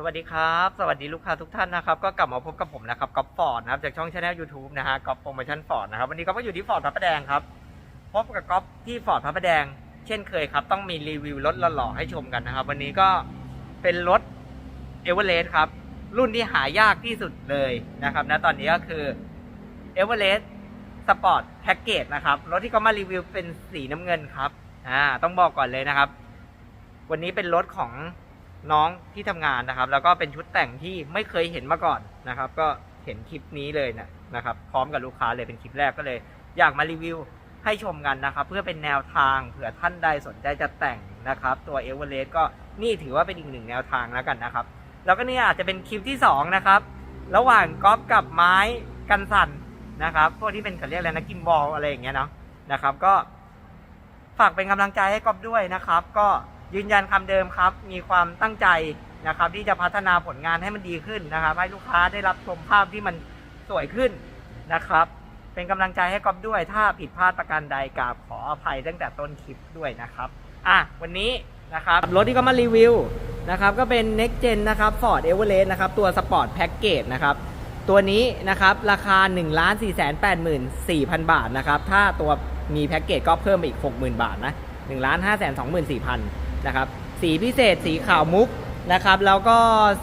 สวัสดีครับ สวัสดีลูกค้าทุกท่านนะครับ ก็กลับมาพบกับผมนะครับก๊อฟฟอร์ดนะครับจากช่องชาแนล YouTube นะฮะก๊อฟโปรโมชั่นฟอร์ดนะครับวันนี้ก๊อฟก็อยู่ที่ฟอร์ดพระประแดงครับพบกับก๊อฟที่ฟอร์ดพระประแดง เช่นเคยครับ ต้องมีรีวิวรถหล่อๆให้ชมกันนะครับ วันนี้ก็เป็นรถเอเวอเรสต์ครับ รุ่นที่หายากที่สุดเลยนะครับนะตอนนี้ก็คือเอเวอเรสต์สปอร์ตแพ็กเกจนะครับรถที่เขามารีวิวเป็นสีน้ำเงินครับอ่าต้องบอกก่อนเลยนะครับ วันนี้เป็นรถของ น้องที่ทำงานนะครับ แล้วก็เป็นชุดแต่งที่ไม่เคยเห็นมาก่อนนะครับ ก็เห็นคลิปนี้เลยนะนะครับ พร้อมกับลูกค้าเลยเป็นคลิปแรกก็เลย อยากมารีวิวให้ชมกันนะครับ เพื่อเป็นแนวทางเผื่อท่านใดสนใจจะแต่งนะครับ ตัวเอเวอเรสต์ก็นี่ถือว่าเป็นอีกหนึ่งแนวทางแล้วกันนะครับ แล้วก็เนี่ยอาจจะเป็นคลิปที่สองนะครับ ระหว่างก๊อฟกับไม้กันสั่นนะครับพวกที่เป็นเขาเรียกอะไรนะกิมบอลอะไรอย่างเงี้ยเนาะนะครับ ก็ฝากเป็นกำลังใจให้ก๊อฟด้วยนะครับ ก็ ยืนยันคำเดิมครับ มีความตั้งใจนะครับ ที่จะพัฒนาผลงานให้มันดีขึ้นนะครับ ให้ลูกค้าได้รับชมภาพที่มันสวยขึ้นนะครับ เป็นกำลังใจให้ก๊อฟด้วย ถ้าผิดพลาดประการใดกราบขออภัยตั้งแต่ต้นคลิปด้วยนะครับอะวันนี้นะครับรถที่ก็มารีวิวนะครับก็เป็น next gen นะครับ Ford Everest นะครับตัว Sport Package นะครับตัวนี้นะครับราคา 1 4 8 4 0 0 0 บาทนะครับถ้าตัวมีแพ็กเกจก็เพิ่มไปอีก 60,000 บาทนะ1 5 2 4 0 0 0 นะครับ สีพิเศษสีขาวมุกนะครับ แล้วก็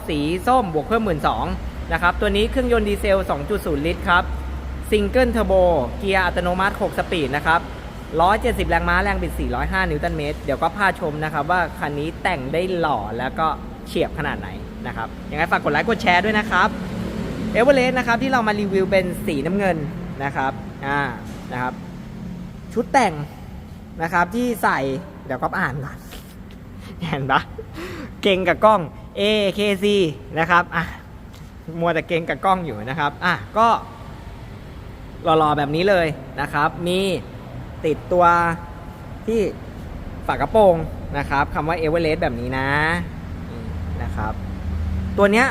สีส้มบวกเพิ่ม1 2 0 0นะครับ ตัวนี้เครื่องยนต์ดีเซล 2.0 ลิตรครับซิงเกิลเทอร์โบเกียร์อัตโนมัติ 6 สปีดนะครับ 170 แรงม้าแรงบิด 405 นิวตันเมตร เดี๋ยวก็พาชมนะครับ ว่าคันนี้แต่งได้หล่อแล้วก็เฉียบขนาดไหนนะครับยังไงฝากกดไลค์กดแชร์ด้วยนะครับเอเวอเรสต์นะครับที่เรามารีวิวเป็นสีน้ำเงินนะครับอ่านะครับ ชุดแต่งนะครับที่ใส่เดี๋ยวก็อ่านก่อน เห็นปะเก่งกับกล้อง AKC นะครับอะมัวแต่เก่งกับกล้องอยู่นะครับอะก็รอๆแบบนี้เลยนะครับ มีติดตัวที่ฝากระโปรงนะครับคำว่าเอเวอเรสต์แบบนี้นะนะครับ ตัวเนี้ย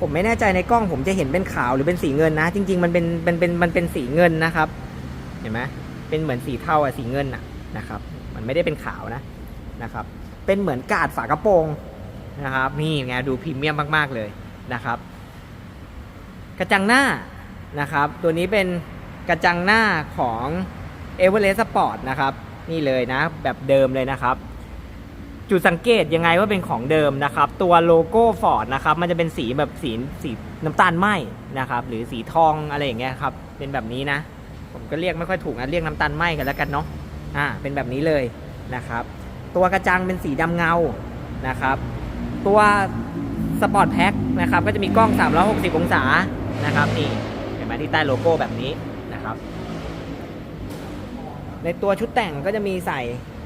ผมไม่แน่ใจในกล้องผมจะเห็นเป็นขาวหรือเป็นสีเงินนะ จริง ๆ มันเป็นเป็นเป็นมันเป็นสีเงินนะครับ เห็นไหมเป็นเหมือนสีเทาอะสีเงินอะนะครับ มันไม่ได้เป็นขาวนะนะครับ เป็นเหมือนกาดฝากระโปรงนะครับนี่ไงดูพรีเมียมมากๆเลยนะครับ กระจังหน้านะครับ ตัวนี้เป็นกระจังหน้าของ e v e r e s t Sport นะครับนี่เลยนะแบบเดิมเลยนะครับ จุดสังเกตยังไงว่าเป็นของเดิมนะครับ ตัวโลโก้ฟอร์ดนะครับ มันจะเป็นสีแบบสีสีน้ำตาลไหมนะครับ หรือสีทองอะไรอย่างเงี้ยครับ เป็นแบบนี้นะ ผมก็เรียกไม่ค่อยถูกนะเรียกน้ำตาลไหมกันแล้วกันเนาะอ่าเป็นแบบนี้เลยนะครับ ตัวกระจังเป็นสีดำเงานะครับ ตัวสปอร์ตแพ็คนะครับก็จะมีกล้อง 360 องศานะครับนี่เห็นไหมที่ใต้โลโก้แบบนี้นะครับ ในตัวชุดแต่งก็จะมีใส่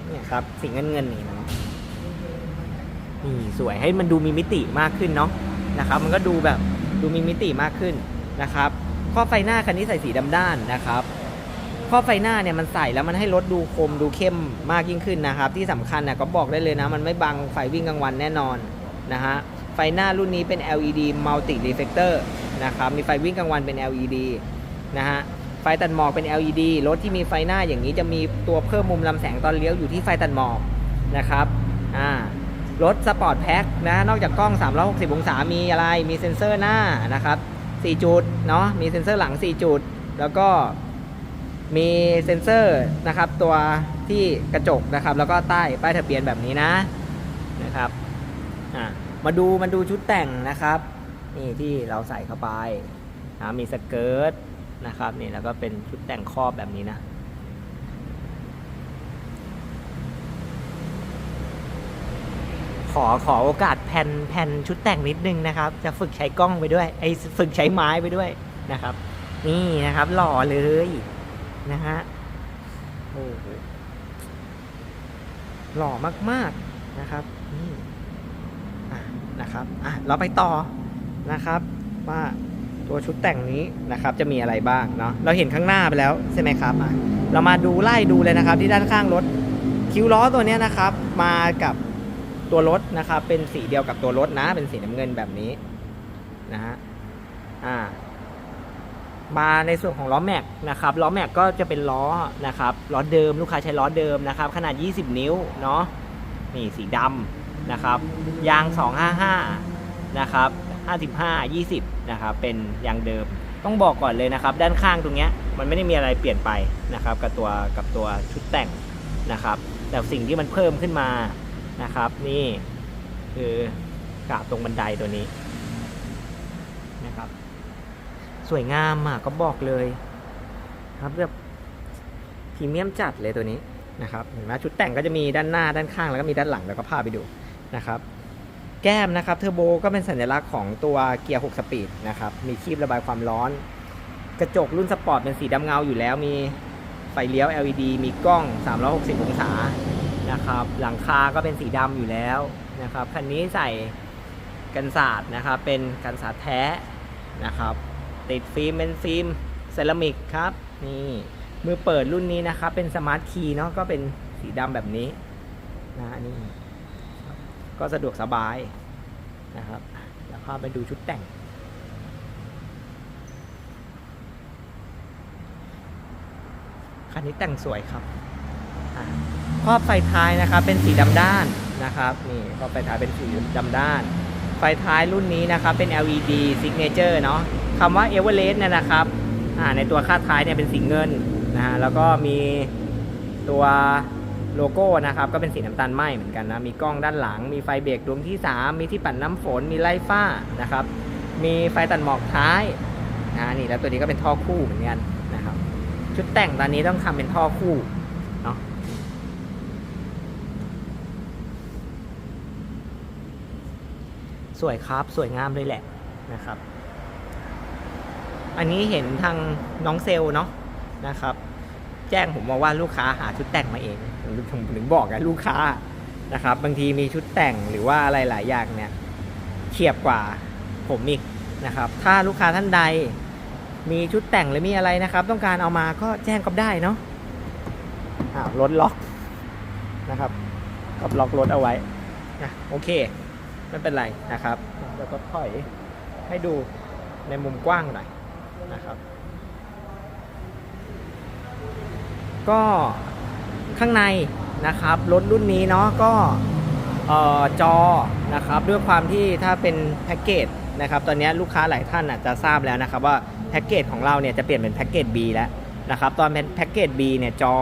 เนี่ยครับสีเงินเงินๆนี่นะนี่สวยให้มันดูมีมิติมากขึ้นเนาะนะครับ มันก็ดูแบบดูมีมิติมากขึ้นนะครับข้อไฟหน้าคันนี้ใส่สีดำด้านนะครับ ข้อไฟหน้าเนี่ยมันใส่แล้วมันให้รถดูคมดูเข้มมากยิ่งขึ้นนะครับ ที่สำคัญนะก็บอกได้เลยนะ มันไม่บังไฟวิ่งกลางวันแน่นอนนะฮะไฟหน้ารุ่นนี้เป็น LED multi reflector นะครับมีไฟวิ่งกลางวันเป็น LED นะฮะไฟตัดหมอกเป็น LED รถที่มีไฟหน้าอย่างนี้จะมีตัวเพิ่มมุมลำแสงตอนเลี้ยวอยู่ที่ไฟตัดหมอกนะครับอ่ารถสปอร์ตแพ็คนะนอกจากกล้อง 360 องศามีอะไรมีเซ็นเซอร์หน้านะครับ4จุดเนาะมีเซ็นเซอร์หลัง 4 จุด แล้วก็ มีเซ็นเซอร์นะครับตัวที่กระจกนะครับ แล้วก็ใต้ป้ายทะเบียนแบบนี้นะนะครับมาดูมาดูชุดแต่งนะครับ นี่ที่เราใส่เข้าไปนะมีสเกิร์ตนะครับนี่แล้วก็เป็นชุดแต่งครอบแบบนี้นะขอขอโอกาสแผ่นแผ่นชุดแต่งนิดนึงนะครับ จะฝึกใช้กล้องไปด้วยไอฝึกใช้ไม้ไปด้วยนะครับ นี่นะครับหล่อเลย นะฮะโอ้โหหล่อมากๆนะครับนี่อะนะครับอะเราไปต่อนะครับ ว่าตัวชุดแต่งนี้นะครับ จะมีอะไรบ้างเนาะเราเห็นข้างหน้าไปแล้วใช่ไหมครับอะเรามาดูไล่ดูเลยนะครับ ที่ด้านข้างรถคิ้วล้อตัวเนี้ยนะครับ มากับตัวรถนะครับ เป็นสีเดียวกับตัวรถนะ เป็นสีน้ำเงินแบบนี้นะฮะอ่า มาในส่วนของล้อแม็กนะครับล้อแม็กก็จะเป็นล้อนะครับล้อเดิมลูกค้าใช้ล้อเดิมนะครับ ขนาด 20 นิ้วเนาะนี่สีดำนะครับ ยาง 255 นะครับ 55 20 นะครับ เป็นยางเดิมต้องบอกก่อนเลยนะครับ ด้านข้างตรงเนี้ยมันไม่ได้มีอะไรเปลี่ยนไปนะครับ กับตัวกับตัวชุดแต่งนะครับ แต่สิ่งที่มันเพิ่มขึ้นมานะครับ นี่คือกาบตรงบันไดตัวนี้นะครับ สวยงามอะก็บอกเลย ครับแบบพรีเมียมจัดเลยตัวนี้นะครับเห็นไหมชุดแต่งก็จะมีด้านหน้าด้านข้างแล้วก็มีด้านหลังแล้วก็พาไปดูนะครับ แก้มนะครับเทอร์โบก็เป็นสัญลักษณ์ของตัวเกียร์ 6 สปีดนะครับ มีคีบระบายความร้อน กระจกรุ่นสปอร์ตเป็นสีดำเงาอยู่แล้ว มีไฟเลี้ยว LED มีกล้อง 360 องศานะครับ หลังคาก็เป็นสีดำอยู่แล้วนะครับคันนี้ใส่กันศาสตร์นะครับ เป็นกันศาสตร์แท้นะครับ ติดฟิล์มเป็นฟิล์มเซรามิกครับ นี่มือเปิดรุ่นนี้นะครับ เป็นสมาร์ทคีย์เนาะก็เป็นสีดำแบบนี้นะนี่ก็สะดวกสบายนะครับแล้วพาไปดูชุดแต่ง คันนี้แต่งสวยครับครอบไฟท้ายนะครับ เป็นสีดำด้านนะครับนี่ครอบไฟท้ายเป็นสีดำด้าน ไฟท้ายรุ่นนี้นะครับ เป็น LED signature เนาะ คำว่า Everest เนี่ยนะครับอ่าในตัวคาดท้ายเนี่ยเป็นสีเงินนะฮะแล้วก็มีตัวโลโก้นะครับก็เป็นสีน้ำตาลไหมเหมือนกันนะมีกล้องด้านหลัง มีไฟเบรกดวงที่ 3 มีที่ปัดน้ำฝนมีไล่ฟ้านะครับมีไฟตัดหมอกท้ายนะนี่แล้วตัวนี้ก็เป็นท่อคู่เหมือนกันนะครับชุดแต่งตอนนี้ต้องทำเป็นท่อคู่เนาะสวยครับสวยงามเลยแหละนะครับ อันนี้เห็นทางน้องเซลล์เนาะนะครับ แจ้งผมมาว่าลูกค้าหาชุดแต่งมาเองผมถึงบอกไงลูกค้านะครับ บางทีมีชุดแต่งหรือว่าอะไรหลายอย่างเนี่ยเฉียบกว่าผมอีกนะครับ ถ้าลูกค้าท่านใด มีชุดแต่งหรือมีอะไรนะครับ ต้องการเอามาก็แจ้งก็ได้เนาะอ้าวรถล็อกนะครับก็ล็อกรถเอาไว้นะโอเคไม่เป็นไรนะครับ แล้วก็ถอยให้ดูในมุมกว้างหน่อย นะครับ ก็ข้างในนะครับรถรุ่นนี้เนาะก็จอนะครับด้วยความที่ถ้าเป็นแพ็กเกจนะครับตอนนี้ลูกค้าหลายท่านอาจจะทราบแล้วนะครับว่าแพ็กเกจของเราเนี่ยจะเปลี่ยนเป็นแพ็กเกจ B แล้วนะครับตอนเป็นแพ็กเกจ B เนี่ยจอ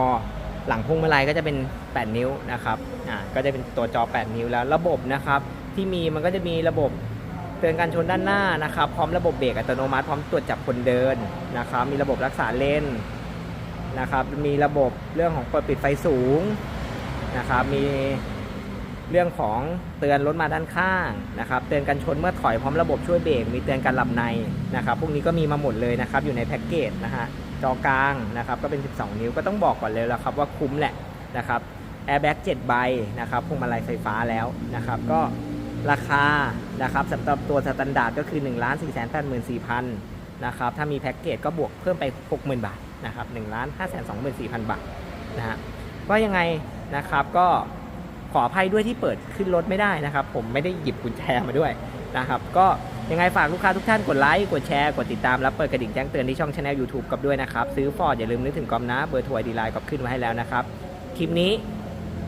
หลังพุ่งมาลัยก็จะเป็น 8 นิ้วนะครับอ่าก็จะเป็นตัวจอ 8 นิ้วแล้วระบบนะครับที่มีมันก็จะมีระบบ ตือนการชนด้านหน้านะครับ พร้อมระบบเบรกอัตโนมัติพร้อมตรวจจับคนเดินนะครับ มีระบบรักษาเลนนะครับ มีระบบเรื่องของเปิดปิดไฟสูงนะครับ มีเรื่องของเตือนรถมาด้านข้างนะครับ เตือนกันชนเมื่อถอยพร้อมระบบช่วยเบรกมีเตือนการหลับในนะครับ พวกนี้ก็มีมาหมดเลยนะครับ อยู่ในแพ็กเกจนะฮะจอกลางนะครับ ก็เป็น 12 นิ้วก็ต้องบอกก่อนเลยแล้วครับว่าคุ้มแหละนะครับแอร์แบ็ก7ใบนะครับพวงมาลัยไฟฟ้าแล้วนะครับก็ ราคานะครับสำหรับตัวสแตนดาร์ดก็คือ 1 4 8 4 0 0 0นะครับถ้ามีแพ็กเกจก็บวกเพิ่มไป 60,000 บาทนะครับ1 5 2 4 0 0 0 บาทนะฮะก็ยังไงนะครับก็ขออภัยด้วยที่เปิดขึ้นรถไม่ได้นะครับ ผมไม่ได้หยิบกุญแจมาด้วยนะครับก็ยังไงฝากลูกค้าทุกท่านกดไลค์กดแชร์กดติดตามและเปิดกระดิ่งแจ้งเตือนที่ช่องช anel YouTube กับด้วยนะครับ ซื้อฟอร์ดอย่าลืมนึกถึงกอมนะเบอร์โทรดีไลน์ก็ขึ้นไว้ให้แล้วนะครับ คลิปนี้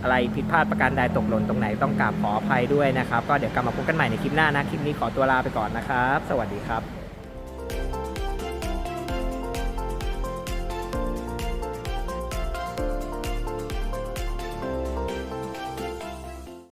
อะไรผิดพลาดประการใดตกหล่นตรงไหนต้องกราบขออภัยด้วยนะครับ ก็เดี๋ยวกลับมาพบกันใหม่ในคลิปหน้านะ คลิปนี้ขอตัวลาไปก่อนนะครับ สวัสดีครับ